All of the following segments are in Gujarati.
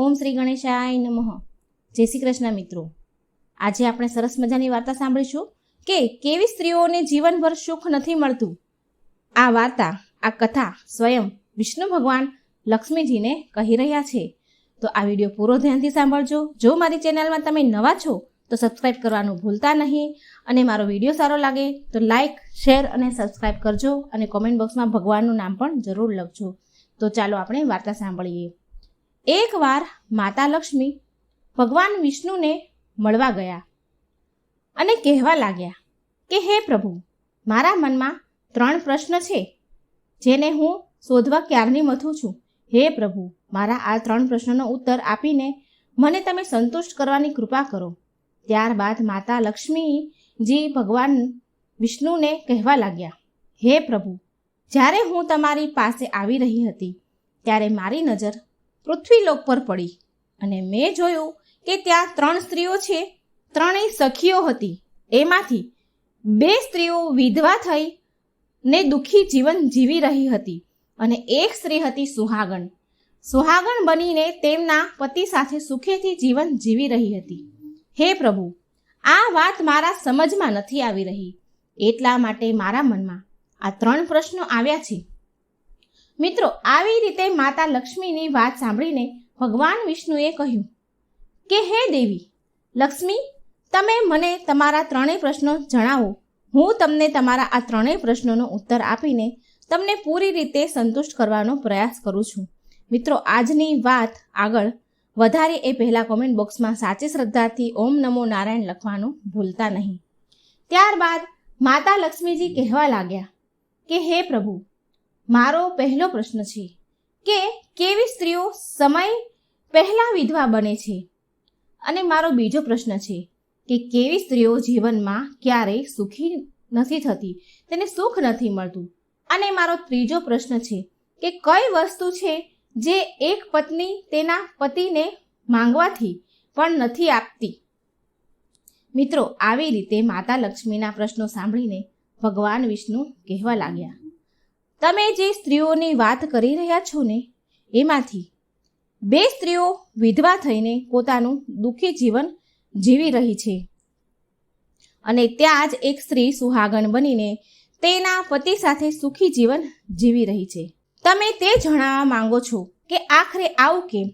ઓમ શ્રી ગણેશાય નમઃ. જય શ્રી કૃષ્ણ મિત્રો. આજે આપણે સરસ મજાની વાર્તા સાંભળીશું કે કેવી સ્ત્રીઓને જીવનભર સુખ નથી મળતું. આ વાર્તા, આ કથા સ્વયં વિષ્ણુ ભગવાન લક્ષ્મીજીને કહી રહ્યા છે. તો આ વીડિયો પૂરો ધ્યાનથી સાંભળજો. જો મારી ચેનલમાં તમે નવા છો, તો સબસ્ક્રાઈબ કરવાનું ભૂલતા નહીં. અને મારો વીડિયો સારો લાગે, તો લાઇક, શેર અને સબસ્ક્રાઈબ કરજો. અને કોમેન્ટ બોક્સમાં ભગવાનનું નામ પણ જરૂર લખજો. તો ચાલો આપણે વાર્તા સાંભળીએ. એકવાર માતા લક્ષ્મી ભગવાન વિષ્ણુને મળવા ગયા અને કહેવા લાગ્યા કે, હે પ્રભુ, મારા મનમાં ત્રણ પ્રશ્ન છે, જેને હું શોધવા ક્યારની મથું છું? હે પ્રભુ, મારા આ ત્રણ પ્રશ્નનો ઉત્તર આપીને મને તમે સંતુષ્ટ કરવાની કૃપા કરો. ત્યારબાદ માતા લક્ષ્મીજી ભગવાન વિષ્ણુને કહેવા લાગ્યા, હે પ્રભુ, જ્યારે હું તમારી પાસે આવી રહી હતી, ત્યારે મારી નજર પૃથ્વીલોક પર પડી અને મેં જોયું કે ત્યાં ત્રણ સ્ત્રીઓ છે. ત્રણેય સખીઓ હતી. એમાંથી બે સ્ત્રીઓ વિધવા થઈ ને દુઃખી જીવન જીવી રહી હતી અને એક સ્ત્રી હતી સુહાગણ. સુહાગણ બનીને તેમના પતિ સાથે સુખેથી જીવન જીવી રહી હતી. હે પ્રભુ, આ વાત મારા સમજમાં નથી આવી રહી. એટલા માટે મારા મનમાં આ ત્રણ પ્રશ્નો આવ્યા છે. મિત્રો, આવી રીતે માતા લક્ષ્મીની વાત સાંભળીને ભગવાન વિષ્ણુએ કહ્યું કે, હે દેવી, લક્ષ્મી, તમે મને તમારા ત્રણેય પ્રશ્નો જણાવો. હું તમને તમારા આ ત્રણેય પ્રશ્નોનો ઉત્તર આપીને તમને પૂરી રીતે સંતુષ્ટ કરવાનો પ્રયાસ કરું છું. મિત્રો, આજની વાત આગળ વધારે એ પહેલાં કોમેન્ટ બોક્સમાં સાચી શ્રદ્ધાથી ઓમ નમો નારાયણ લખવાનું ભૂલતા નહીં. ત્યારબાદ માતા લક્ષ્મીજી કહેવા લાગ્યા કે, હે પ્રભુ મારો પહેલો પ્રશ્ન છે કે કેવી સ્ત્રીઓ સમય પહેલાં વિધવા બને છે? અને મારો બીજો પ્રશ્ન છે કે કેવી સ્ત્રીઓ જીવનમાં ક્યારેય સુખી નથી થતી, તેને સુખ નથી મળતું? અને મારો ત્રીજો પ્રશ્ન છે કે કઈ વસ્તુ છે જે એક પત્ની તેના પતિને માંગવાથી પણ નથી આપતી? મિત્રો, આવી રીતે માતા લક્ષ્મીના પ્રશ્નો સાંભળીને ભગવાન વિષ્ણુ કહેવા લાગ્યા. તમે જે સ્ત્રીઓની વાત કરી રહ્યા છો ને, એમાંથી બે સ્ત્રીઓ વિધવા થઈને પોતાનું દુઃખી જીવન જીવી રહી છે. અને ત્યાં જ એક સ્ત્રી સુહાગણ બનીને તેના પતિ સાથે સુખી જીવન જીવી રહી છે. તમે તે જણાવવા માંગો છો કે આખરે આવું કેમ?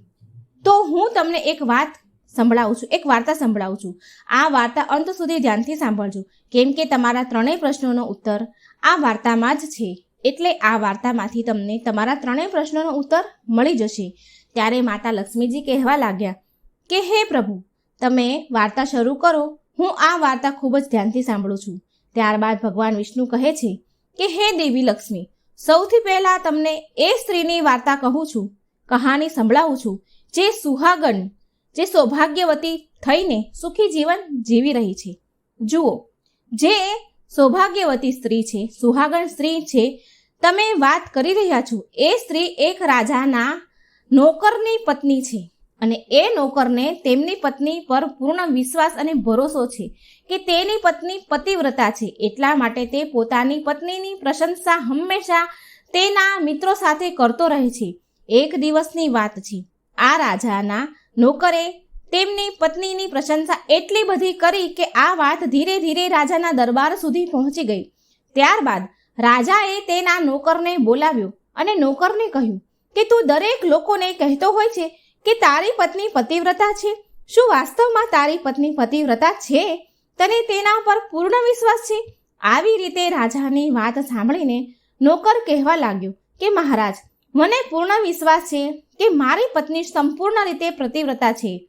તો હું તમને એક વાત સંભળાવું છું, એક વાર્તા સંભળાવું છું. આ વાર્તા અંત સુધી ધ્યાનથી સાંભળજો. કેમ કે તમારા ત્રણેય પ્રશ્નોનો ઉત્તર આ વાર્તામાં જ છે. એટલે આ વાર્તામાંથી તમને તમારા ત્રણેય પ્રશ્નોનો ઉત્તર મળી જશે. ત્યારે માતા લક્ષ્મીજી કહેવા લાગ્યા કે, હે પ્રભુ, તમે વાર્તા શરૂ કરો. હું આ વાર્તા ખૂબ જ ધ્યાનથી સાંભળું છું. ત્યારબાદ ભગવાન વિષ્ણુ કહે છે કે, હે દેવી લક્ષ્મી, સૌથી પહેલાં તમને એ સ્ત્રીની વાર્તા કહું છું, કહાની સંભળાવું છું, જે સુહાગન, જે સૌભાગ્યવતી થઈને સુખી જીવન જીવી રહી છે. જુઓ, જે સૌભાગ્યવતી સ્ત્રી છે સુહાગણ સ્ત્રી છે તમે વાત કરી રહ્યા છો, એ સ્ત્રી એક રાજાના નોકરની પત્ની છે. અને એ નોકરને તેમની પત્ની પર પૂર્ણ વિશ્વાસ અને ભરોસો છે કે તેની પત્ની પતિવ્રતા છે. એટલા માટે તે પોતાની પત્નીની પ્રશંસા હંમેશા તેના મિત્રો સાથે કરતો રહે છે. એક દિવસની વાત છે, આ રાજાના નોકરે તેમની પત્નીની પ્રશંસા એટલી બધી કરી કે આ વાત ધીરે ધીરે રાજાના દરબાર સુધી પહોંચી ગઈ. ત્યારબાદ રાજાએ તેના નોકરને બોલાવ્યો અને નોકરને કહ્યું કે તું દરેક લોકોને કહેતો હોય છે કે તારી પત્ની પતિવ્રતા છે. શું વાસ્તવમાં તારી પત્ની પતિવ્રતા છે? તને તેના પર પૂર્ણ વિશ્વાસ છે? આવી રીતે રાજાની વાત સાંભળીને નોકર કહેવા લાગ્યો કે મહારાજ, મને પૂર્ણ વિશ્વાસ છે કે મારી પત્ની સંપૂર્ણ રીતે પ્રતિવ્રતા છે.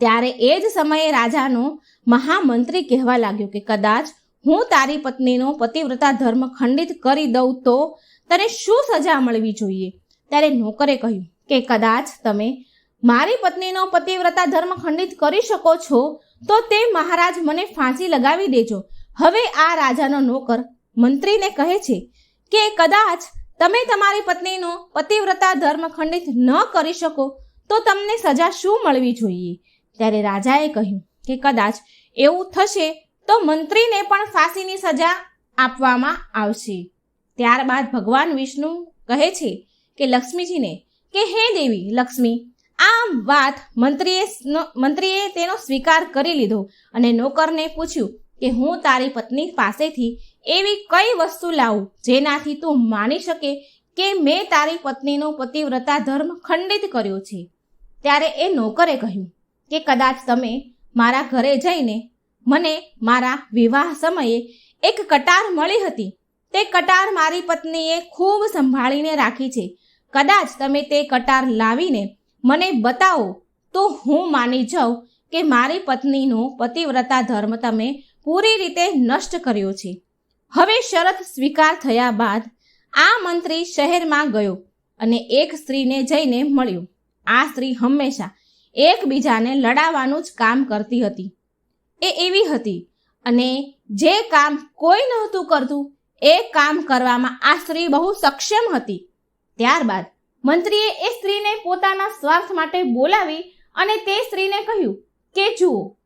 ત્યારે એ જ સમયે રાજાનો મહામંત્રી કહેવા લાગ્યો કે કદાચ હું તારી પત્નીનો પતિવ્રતા ધર્મ ખંડિત કરી દઉં તો તને શું સજા મળવી જોઈએ? ત્યારે નોકરે કહ્યું કે, કદાચ તમે મારી પત્નીનો પતિવ્રતા ધર્મ ખંડિત કરી શકો છો, તો તે મહારાજ મને ફાંસી લગાવી દેજો. હવે આ રાજાનો નોકર મંત્રીને કહે છે કે, કદાચ તમે તમારી પત્નીનો પતિવ્રતા ધર્મ ખંડિત ન કરી શકો, તો તમને સજા શું મળવી જોઈએ? ત્યારે રાજાએ કહ્યું કે, કદાચ એવું થશે તો મંત્રીને પણ ફાંસીની સજા આપવામાં આવશે. ત્યારબાદ ભગવાન વિષ્ણુ કહે છે કે લક્ષ્મીજીને કે હે દેવી લક્ષ્મી આ વાત મંત્રીએ મંત્રીએ તેનો સ્વીકાર કરી લીધો અને નોકરને પૂછ્યું કે હું તારી પત્ની પાસેથી એવી કઈ વસ્તુ લાવું જેનાથી તું માની શકે કે મેં તારી પત્નીનો પતિવ્રતા ધર્મ ખંડિત કર્યો છે? ત્યારે એ નોકરે કહ્યું કે કદાચ તમે મારા ઘરે જઈને મને મારા વિવાહ સમયે એક કટાર મળી હતી. તે કટાર મારી પત્નીએ ખૂબ સંભાળીને રાખી છે. કદાચ તમે તે કટાર લાવીને મને બતાવો, તો હું માની જાઉં કે મારી પત્નીનો પતિવ્રતા ધર્મ તમે પૂરી રીતે નષ્ટ કર્યો છે. હવે શરત સ્વીકાર થયા બાદ આ મંત્રી શહેરમાં ગયો અને એક સ્ત્રીને જઈને મળ્યો. આ સ્ત્રી હંમેશા એકબીજાને લડાવવાનું જ કામ કરતી હતી. એ એવી હતી. અને જે કામ કોઈ નહોતું કરતું, એ કામ કરવામાં આ સ્ત્રી બહુ સક્ષમ હતી. ત્યારબાદ મંત્રીએ એ સ્ત્રીને પોતાના સ્વાર્થ માટે બોલાવી અને તે સ્ત્રીને કહ્યું કે, જુઓ,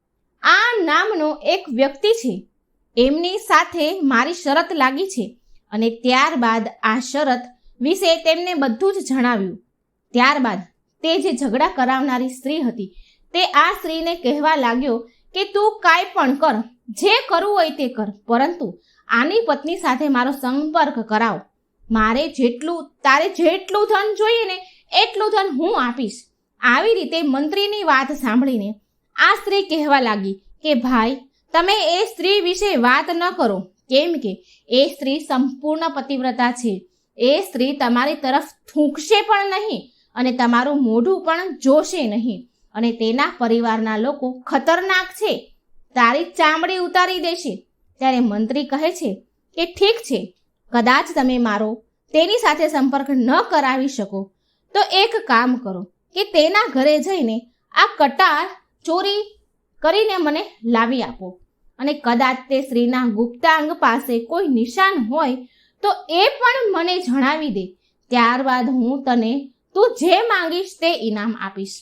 આ નામનો એક વ્યક્તિ છે. એમની સાથે મારી શરત લાગી છે. અને ત્યારબાદ આ શરત વિશે તેમને બધું જ જણાવ્યું. ત્યારબાદ તે જે ઝઘડા કરાવનારી સ્ત્રી હતી, તે આ સ્ત્રીને કહેવા લાગ્યો કે તું કાંઈ પણ કર, જે કરવું હોય તે કર. પરંતુ આની પત્ની સાથે મારો સંપર્ક કરાવ. મારે જેટલું, તારે જેટલું ધન જોઈએ ને એટલું ધન હું આપીશ. આવી રીતે મંત્રીની વાત સાંભળીને આ સ્ત્રી કહેવા લાગી કે, ભાઈ, તમે એ સ્ત્રી વિશે વાત ન કરો. કેમ કે એ સ્ત્રી સંપૂર્ણ પતિવ્રતા છે. એ સ્ત્રી તમારી તરફ થૂંકશે પણ નહીં અને તમારું મોઢું પણ જોશે નહીં. અને તેના પરિવારના લોકો ખતરનાક છે. તારી ચામડી ઉતારી દેશે. ત્યારે મંત્રી કહે છે કે ઠીક છે, કદાચ તમે મારો તેની સાથે સંપર્ક ન કરાવી શકો. તો એક કામ કરો કે તેના ઘરે જઈને આ કટાર ચોરી કરીને મને લાવી આપો. અને કદાચ તે સ્ત્રીના ગુપ્તાંગ પાસે કોઈ નિશાન હોય તો એ પણ મને જણાવી દે. ત્યારબાદ હું તને તું જે માંગીશ તે ઇનામ આપીશ.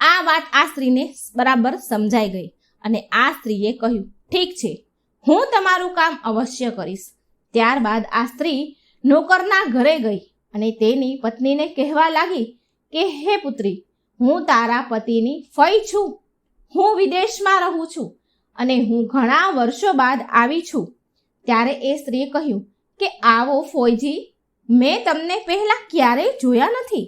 આ વાત આ સ્ત્રીને બરાબર સમજાઈ ગઈ અને આ સ્ત્રીએ કહ્યું, ઠીક છે, હું તમારું કામ અવશ્ય કરીશ. ત્યારબાદ આ સ્ત્રી નોકરના ઘરે ગઈ અને તેની પત્નીને કહેવા લાગી કે, હે પુત્રી, હું તારા પતિની ફઈ છું. હું વિદેશમાં રહું છું અને હું ઘણા વર્ષો બાદ આવી છું. ત્યારે એ સ્ત્રીએ કહ્યું કે, આવો ફોઈજી, મેં તમને પહેલાં ક્યારેય જોયા નથી.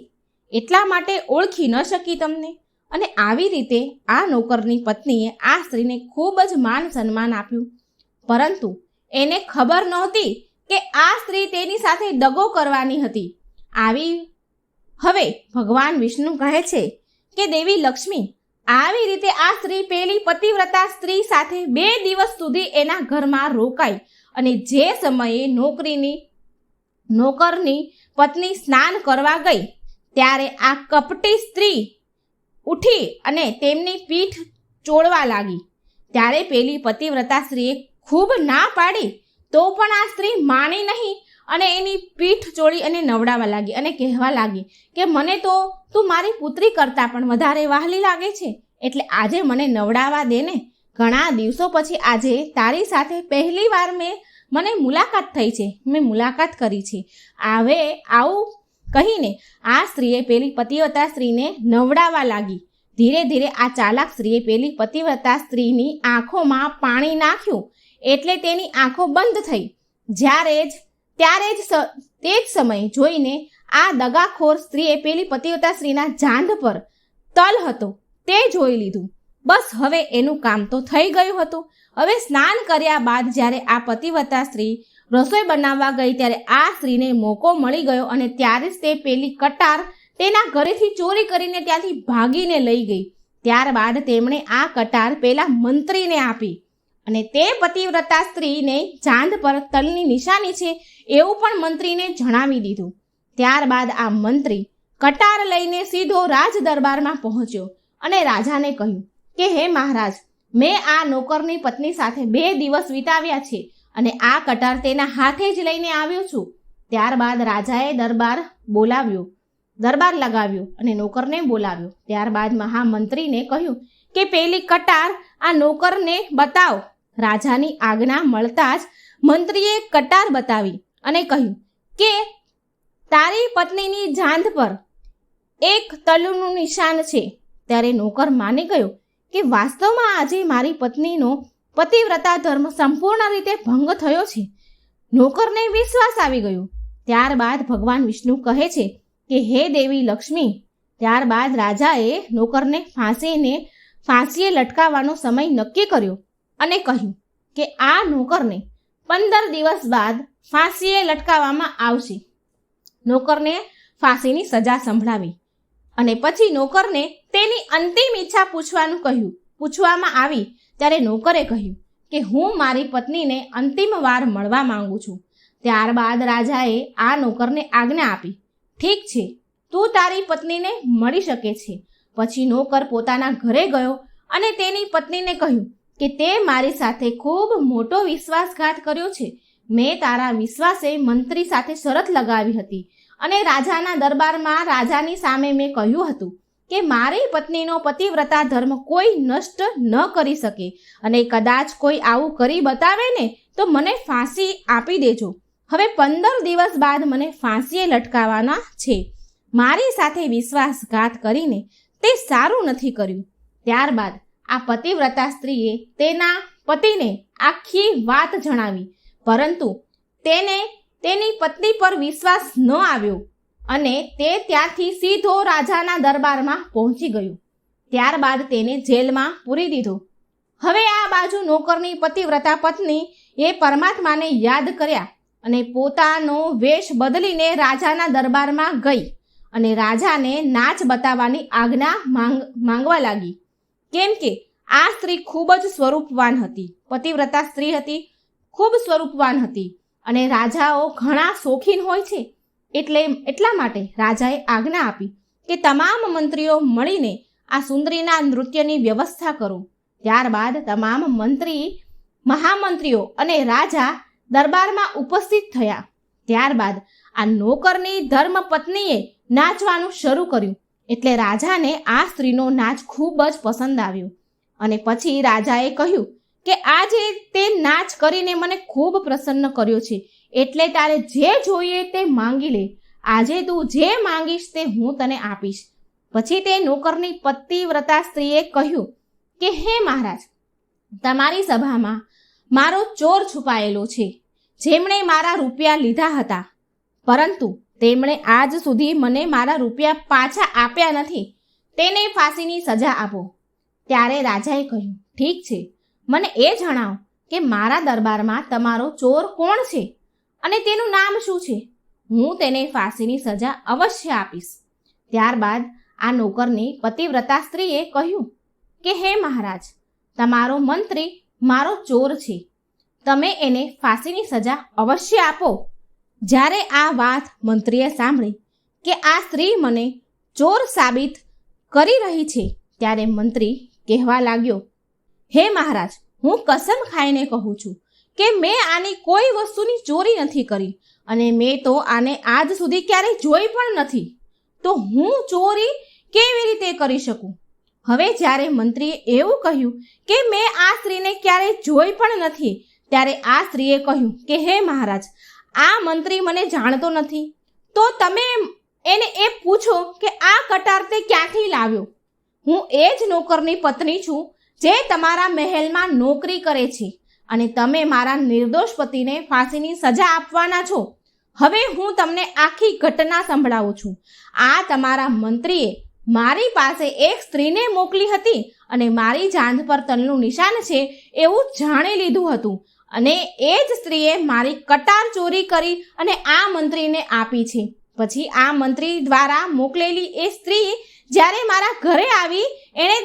એટલા માટે ઓળખી ન શકી તમને. અને આવી રીતે આ નોકરની પત્નીએ આ સ્ત્રીને ખૂબ જ માન સન્માન આપ્યું. પરંતુ એને ખબર નહોતી કે આ સ્ત્રી તેની સાથે દગો કરવાની હતી. આવી હવે ભગવાન વિષ્ણુ કહે છે કે દેવી લક્ષ્મી, આવી રીતે આ સ્ત્રી પેલી પતિવ્રતા સ્ત્રી સાથે બે દિવસ સુધી એના ઘરમાં રોકાઈ અને જે સમયે નોકરીની, નોકરની પત્ની સ્નાન કરવા ગઈ, ત્યારે આ કપટી સ્ત્રી ઉઠી અને તેમની પીઠ ચોળવા લાગી. ત્યારે પેલી પતિવ્રતા સ્ત્રીએ ખૂબ ના પાડી તો પણ આ સ્ત્રી માની નહીં અને એની પીઠ ચોળી અને નવડાવવા લાગી અને કહેવા લાગી કે મને તો, તું મારી પુત્રી કરતાં પણ વધારે વહાલી લાગે છે. એટલે આજે મને નવડાવવા દે ને. ઘણા દિવસો પછી આજે તારી સાથે પહેલી વાર મેં, મને મુલાકાત થઈ છે. મેં મુલાકાત કરી છે. આવે આવું કહીને આ સ્ત્રીએ પેલી પતિવ્રતા સ્ત્રીને નવડાવવા લાગી. ધીરે ધીરે આ ચાલાક સ્ત્રીએ પેલી પતિવ્રતા સ્ત્રીની આંખોમાં પાણી નાખ્યું. એટલે તેની આંખો બંધ થઈ. જ્યારે જ, ત્યારે જ તે જ સમય જોઈને આ દગાખોર સ્ત્રીએ પેલી પતિવ્રતા સ્ત્રીના જાંઘ પર તલ હતો. તે જોઈ લીધું. બસ હવે એનું કામ તો થઈ ગયું હતું. હવે સ્નાન કર્યા બાદ જ્યારે આ પતિવ્રતા સ્ત્રી રસોઈ બનાવવા ગઈ ત્યારે આ સ્ત્રીને મોકો મળી ગયો અને ત્યારે જ તે પેલી કટાર તેના ઘરેથી ચોરી કરીને ત્યાંથી ભાગીને લઈ ગઈ. ત્યારબાદ તેમણે આ કટાર પેલા મંત્રીને આપી અને તે પતિવ્રતા સ્ત્રીને ચાંદ પર તલની નિશાની છે એવું પણ મંત્રીને જણાવી દીધું. ત્યારબાદ આ મંત્રી કટાર લઈને સીધો રાજ દરબારમાં પહોંચ્યો અને રાજાને કહ્યું કે, હે મહારાજ, મેં આ નોકરની પત્ની સાથે બે દિવસ વિતાવ્યા છે. અને આ કટાર તેના હાથે જ લઈને આવ્યો છું. ત્યારબાદ રાજાએ દરબાર બોલાવ્યો. દરબાર લગાવ્યો અને નોકરને બોલાવ્યો. ત્યારબાદ મહામંત્રીને કહ્યું કે, પેલી કટાર આ નોકરને બતાવ. રાજાની આજ્ઞા મળતા જ મંત્રીએ કટાર બતાવી અને કહ્યું કે, તારી પત્નીની જાંધ પર એક તલુનું નિશાન છે. ત્યારે નોકર માની ગયો કે, વાસ્તવમાં આજે મારી પત્નીનો પતિવ્રતા ધર્મ સંપૂર્ણ રીતે ભંગ થયો છે. નોકરને વિશ્વાસ આવી ગયો. ત્યારબાદ ભગવાન વિષ્ણુ કહે છે કે, હે દેવી લક્ષ્મી, ત્યારબાદ રાજાએ નોકરને ફાંસીને ફાંસીએ લટકાવવાનો સમય નક્કી કર્યો અને કહ્યું કે, આ નોકરને પંદર દિવસ બાદ ફાંસીએ લટકાવવામાં આવશે. નોકરને ફાંસીની સજા સંભળાવી અને પછી નોકરને તેની અંતિમ ઈચ્છા પૂછવાનું કહ્યું. પૂછવામાં આવી ત્યારે નોકરે કહ્યું કે હું મારી પત્નીને અંતિમ વાર મળવા માંગુ છું. ત્યારબાદ રાજાએ આ નોકરને આજ્ઞા આપી. ઠીક છે, તું તારી પત્નીને મળી શકે છે. પછી નોકર પોતાના ઘરે ગયો અને તેની પત્નીને કહ્યું કે તે મારી સાથે ખૂબ મોટો વિશ્વાસઘાત કર્યો છે. મેં તારા વિશ્વાસે મંત્રી સાથે શરત લગાવી હતી અને રાજાના દરબારમાં રાજાની સામે મેં કહ્યું હતું કે મારી પત્નીનો પતિવ્રતા ધર્મ કોઈ નષ્ટ ન કરી શકે અને કદાચ કોઈ આવું કરી બતાવે ને તો મને ફાંસી આપી દેજો. હવે પંદર દિવસ બાદ મને ફાંસીએ લટકાવવાના છે. મારી સાથે વિશ્વાસઘાત કરીને તે સારું નથી કર્યું. ત્યારબાદ આ પતિવ્રતા સ્ત્રીએ તેના પતિને આખી વાત જણાવી, પરંતુ તેને તેની પત્ની પર વિશ્વાસ ન આવ્યો. અને તે ત્યાંથી સીધો રાજાના દરબારમાં પહોંચી ગયો. ત્યારબાદ તેને જેલમાં પૂરી દીધો. હવે આ બાજુ નોકરની પતિવ્રતા પત્ની એ પરમાત્માને યાદ કર્યા અને પોતાનો વેશ બદલીને રાજાના દરબારમાં ગઈ અને રાજાને નાચ બતાવવાની આજ્ઞા માંગ, માંગવા લાગી. કેમ કે આ સ્ત્રી ખૂબ જ સ્વરૂપવાન હતી. પતિવ્રતા સ્ત્રી હતી, ખૂબ સ્વરૂપવાન હતી અને રાજાઓ ઘણા શોખીન હોય છે. એટલે એટલા માટે રાજાએ આજ્ઞા આપી કે તમામ મંત્રીઓ મળીને આ સુંદરીના નૃત્યની વ્યવસ્થા કરો. ત્યારબાદ તમામ મંત્રી, મહામંત્રીઓ અને રાજા દરબારમાં ઉપસ્થિત થયા. ત્યારબાદ આ નોકરની ધર્મ પત્નીએ નાચવાનું શરૂ કર્યું. એટલે રાજાને આ સ્ત્રીનો નાચ ખૂબ જ પસંદ આવ્યો. અને પછી રાજાએ કહ્યું કે આજે તે નાચ કરીને મને ખૂબ પ્રસન્ન કર્યો છે. એટલે તારે જે જોઈએ તે માંગી લે. આજે તું જે માંગીશ તે હું તને આપીશ. પછી તે નોકરની પતિવ્રતા સ્ત્રીએ કહ્યું કે, હે મહારાજ, તમારી સભામાં મારો ચોર છુપાયેલો છે. જેમણે મારા રૂપિયા લીધા હતા. પરંતુ તેમણે આજ સુધી મને મારા રૂપિયા પાછા આપ્યા નથી. તેને ફાંસીની સજા આપો. ત્યારે રાજાએ કહ્યું, ઠીક છે. મને એ જણાવો કે મારા દરબારમાં તમારો ચોર કોણ છે? અને તેનું નામ શું છે? હું તેને ફાંસીની સજા અવશ્ય આપીશ. ત્યારબાદ આ નોકરની પતિવ્રતા સ્ત્રીએ કહ્યું કે, હે મહારાજ, તમારો મંત્રી મારો ચોર છે. તમે એને ફાંસીની સજા અવશ્ય આપો. જ્યારે આ વાત મંત્રીએ સાંભળી કે આ સ્ત્રી મને ચોર સાબિત કરી રહી છે, ત્યારે મંત્રી કહેવા લાગ્યો, હે મહારાજ, હું કસમ ખાઈને કહું છું કે મેં આની કોઈ વસ્તુની ચોરી નથી કરી અને મેં તો આને આજ સુધી ક્યારેય જોઈ પણ નથી. તો હું ચોરી કેવી રીતે કરી શકું? હવે જ્યારે મંત્રીએ એવું કહ્યું કે મેં આ સ્ત્રીને ક્યારેય જોઈ પણ નથી, ત્યારે આ સ્ત્રીએ કહ્યું કે, હે મહારાજ, આ મંત્રી મને જાણતો નથી. તો તમે એને એ પૂછો કે આ કટાર તે ક્યાંથી લાવ્યો? હું એ જ નોકરની પત્ની છું જે તમારા મહેલમાં નોકરી કરે છે. અને તમે મારા નિર્દોષ પતિને ફાંસીની સજા આપવાના છો. હવે હું તમને આખી ઘટના સંભળાવું છું. આ તમારા મંત્રીએ મારી પાસે એક સ્ત્રીને મોકલી હતી અને મારી જાંઘ પર તલનું નિશાન છે એવું જાણી લીધું હતું. અને એ જ સ્ત્રીએ મારી કટાર ચોરી કરી અને આ મંત્રીને આપી છે. પછી આ મંત્રી દ્વારા મોકલેલી એ સ્ત્રી જ્યારે મારા ઘરે આવી, એણે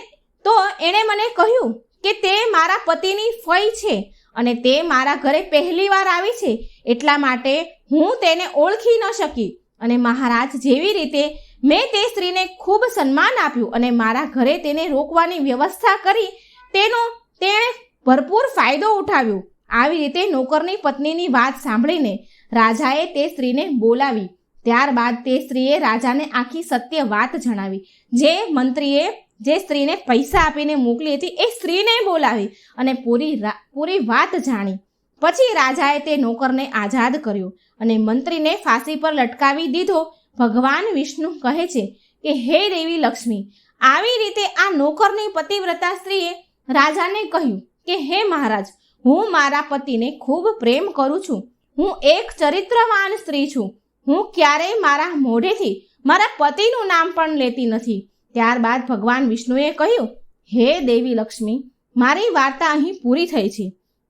તો એણે મને કહ્યું કે તે મારા પતિની ફઈ છે. અને તે મારા ઘરે પહેલી વાર આવી છે, એટલા માટે હું તેને ઓળખી ન શકી. અને મહારાજ જેવી રીતે મેં તે સ્ત્રીને ખૂબ સન્માન આપ્યું અને મારા ઘરે તેને રોકવાની વ્યવસ્થા કરી, તેનો તેણે ભરપૂર ફાયદો ઉઠાવ્યો. આવી રીતે નોકરની પત્નીની વાત સાંભળીને રાજાએ તે સ્ત્રીને બોલાવી. ત્યારબાદ તે સ્ત્રીએ રાજાને આખી સત્ય વાત જણાવી, જે મંત્રીએ જે સ્ત્રીને પૈસા આપીને મોકલી હતી, એ સ્ત્રીને બોલાવી અને પૂરી પૂરી વાત જાણી. પછી રાજાએ તે નોકરને આઝાદ કર્યો અને મંત્રીને ફાંસી પર લટકાવી દીધો. ભગવાન વિષ્ણુ કહે છે કે, હે દેવી લક્ષ્મી, આવી રીતે આ નોકરની પતિવ્રતા સ્ત્રીએ રાજાને કહ્યું કે, હે મહારાજ, હું મારા પતિને ખૂબ પ્રેમ કરું છું. હું એક ચરિત્રવાન સ્ત્રી છું. હું ક્યારેય મારા મોઢેથી મારા પતિનું નામ પણ લેતી નથી. ત્યારબાદ ભગવાન વિષ્ણુએ કહ્યું, હે દેવી લક્ષ્મી, મારી વાર્તા અહીં પૂરી થઈ છે.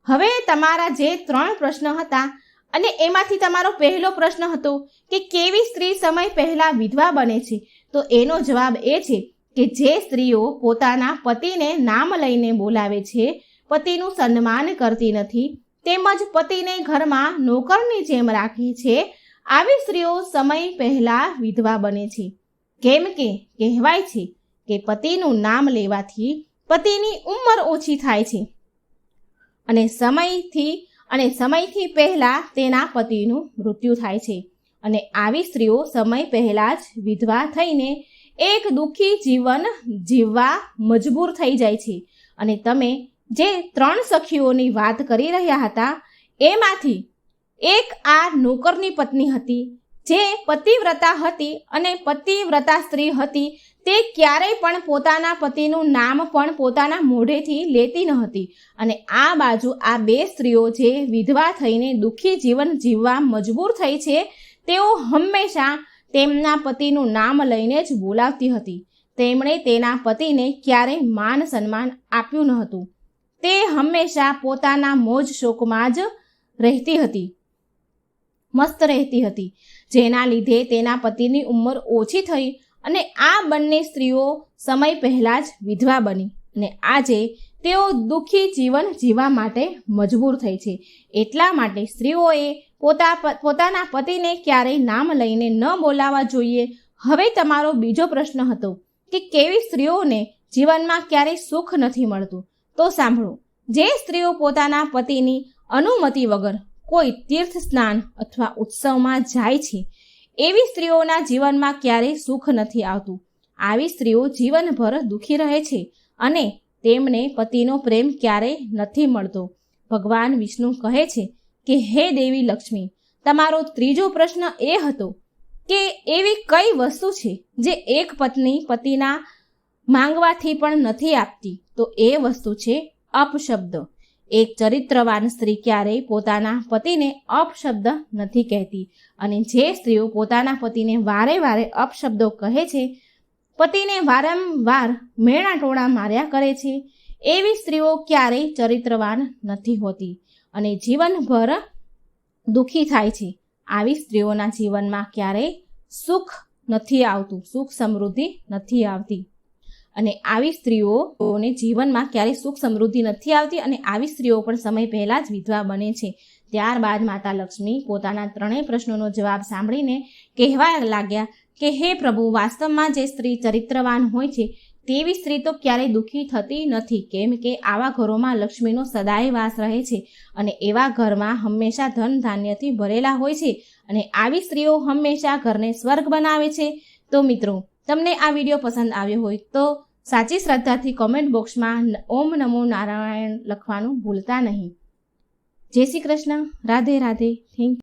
હવે તમારા જે ત્રણ પ્રશ્ન હતા અને એમાંથી તમારો પહેલો પ્રશ્ન હતો કે કેવી સ્ત્રી સમય પહેલાં વિધવા બને છે, તો એનો જવાબ એ છે કે જે સ્ત્રીઓ પોતાના પતિને નામ લઈને બોલાવે છે, પતિનું સન્માન કરતી નથી, તેમજ પતિને ઘરમાં નોકરની જેમ રાખે છે, આવી સ્ત્રીઓ સમય પહેલાં વિધવા બને છે. કેમ કે કહેવાય છે કે પતિનું નામ લેવાથી પતિની ઉંમર ઓછી થાય છે. અને સમયથી અને સમયથી પહેલાં તેના પતિનું મૃત્યુ થાય છે. અને આવી સ્ત્રીઓ સમય પહેલાં જ વિધવા થઈને એક દુઃખી જીવન જીવવા મજબૂર થઈ જાય છે. અને તમે જે ત્રણ સખીઓની વાત કરી રહ્યા હતા, એમાંથી એક આ નોકરની પત્ની હતી જે પતિવ્રતા હતી અને પતિવ્રતા સ્ત્રી હતી, તે ક્યારેય પણ પોતાના પતિનું નામ પણ પોતાના મોઢેથી લેતી ન હતી. અને આ બાજુ આ બે સ્ત્રીઓ જે વિધવા થઈને દુઃખી જીવન જીવવા મજબૂર થઈ છે, તેઓ હંમેશા તેમના પતિનું નામ લઈને જ બોલાવતી હતી. તેમણે તેના પતિને ક્યારેય માન સન્માન આપ્યું ન હતું. તે હંમેશા પોતાના મોજ શોકમાં જ રહેતી હતી, મસ્ત રહેતી હતી. જેના લીધે તેના પતિની ઉંમર ઓછી થઈ અને આ બંને સ્ત્રીઓ સમય પહેલાં જ વિધવા બની અને આજે તેઓ દુઃખી જીવન જીવવા માટે મજબૂર થઈ છે. એટલા માટે સ્ત્રીઓએ પોતા પોતાના પતિને ક્યારેય નામ લઈને ન બોલાવવા જોઈએ. હવે તમારો બીજો પ્રશ્ન હતો કે કેવી સ્ત્રીઓને જીવનમાં ક્યારેય સુખ નથી મળતું? તો સાંભળો. જે સ્ત્રીઓ પોતાના પતિની અનુમતિ વગર કોઈ તીર્થ સ્નાન અથવા ઉત્સવમાં જાય છે, એવી સ્ત્રીઓના જીવનમાં ક્યારેય સુખ નથી આવતું. આવી સ્ત્રીઓ જીવનભર દુઃખી રહે છે અને તેમને પતિનો પ્રેમ ક્યારેય નથી મળતો. ભગવાન વિષ્ણુ કહે છે કે, હે દેવી લક્ષ્મી, તમારો ત્રીજો પ્રશ્ન એ હતો કે, એવી કઈ વસ્તુ છે જે એક પત્ની પતિના માંગવાથી પણ નથી આપતી? તો એ વસ્તુ છે અપશબ્દ. એક ચરિત્રવાન સ્ત્રી ક્યારેય પોતાના પતિને અપશબ્દ નથી કહેતી. અને જે સ્ત્રીઓ પોતાના પતિને વારે વારે અપશબ્દો કહે છે, પતિને વારંવાર મેણા ટોળા માર્યા કરે છે, એવી સ્ત્રીઓ ક્યારેય ચરિત્રવાન નથી હોતી. અને જીવનભર દુઃખી થાય છે. આવી સ્ત્રીઓના જીવનમાં ક્યારેય સુખ નથી આવતું, સુખ સમૃદ્ધિ નથી આવતી. અને આવી સ્ત્રીઓને જીવનમાં ક્યારેય સુખ સમૃદ્ધિ નથી આવતી અને આવી સ્ત્રીઓ પણ સમય પહેલાં જ વિધવા બને છે. ત્યારબાદ માતા લક્ષ્મી પોતાના ત્રણેય પ્રશ્નોનો જવાબ સાંભળીને કહેવા લાગ્યા કે, હે પ્રભુ, વાસ્તવમાં જે સ્ત્રી ચરિત્રવાન હોય છે, તેવી સ્ત્રી તો ક્યારેય દુઃખી થતી નથી. કેમ કે આવા ઘરોમાં લક્ષ્મીનો સદાય વાસ રહે છે અને એવા ઘરમાં હંમેશા ધન ધાન્યથી ભરેલા હોય છે અને આવી સ્ત્રીઓ હંમેશા ઘરને સ્વર્ગ બનાવે છે. તો મિત્રો, તમને આ વીડિયો પસંદ આવ્યો હોય તો સાચી શ્રદ્ધાથી કોમેન્ટ બોક્સમાં ઓમ નમો નારાયણ લખવાનું ભૂલતા નહીં. જય શ્રી કૃષ્ણ. રાધે રાધે. થેન્ક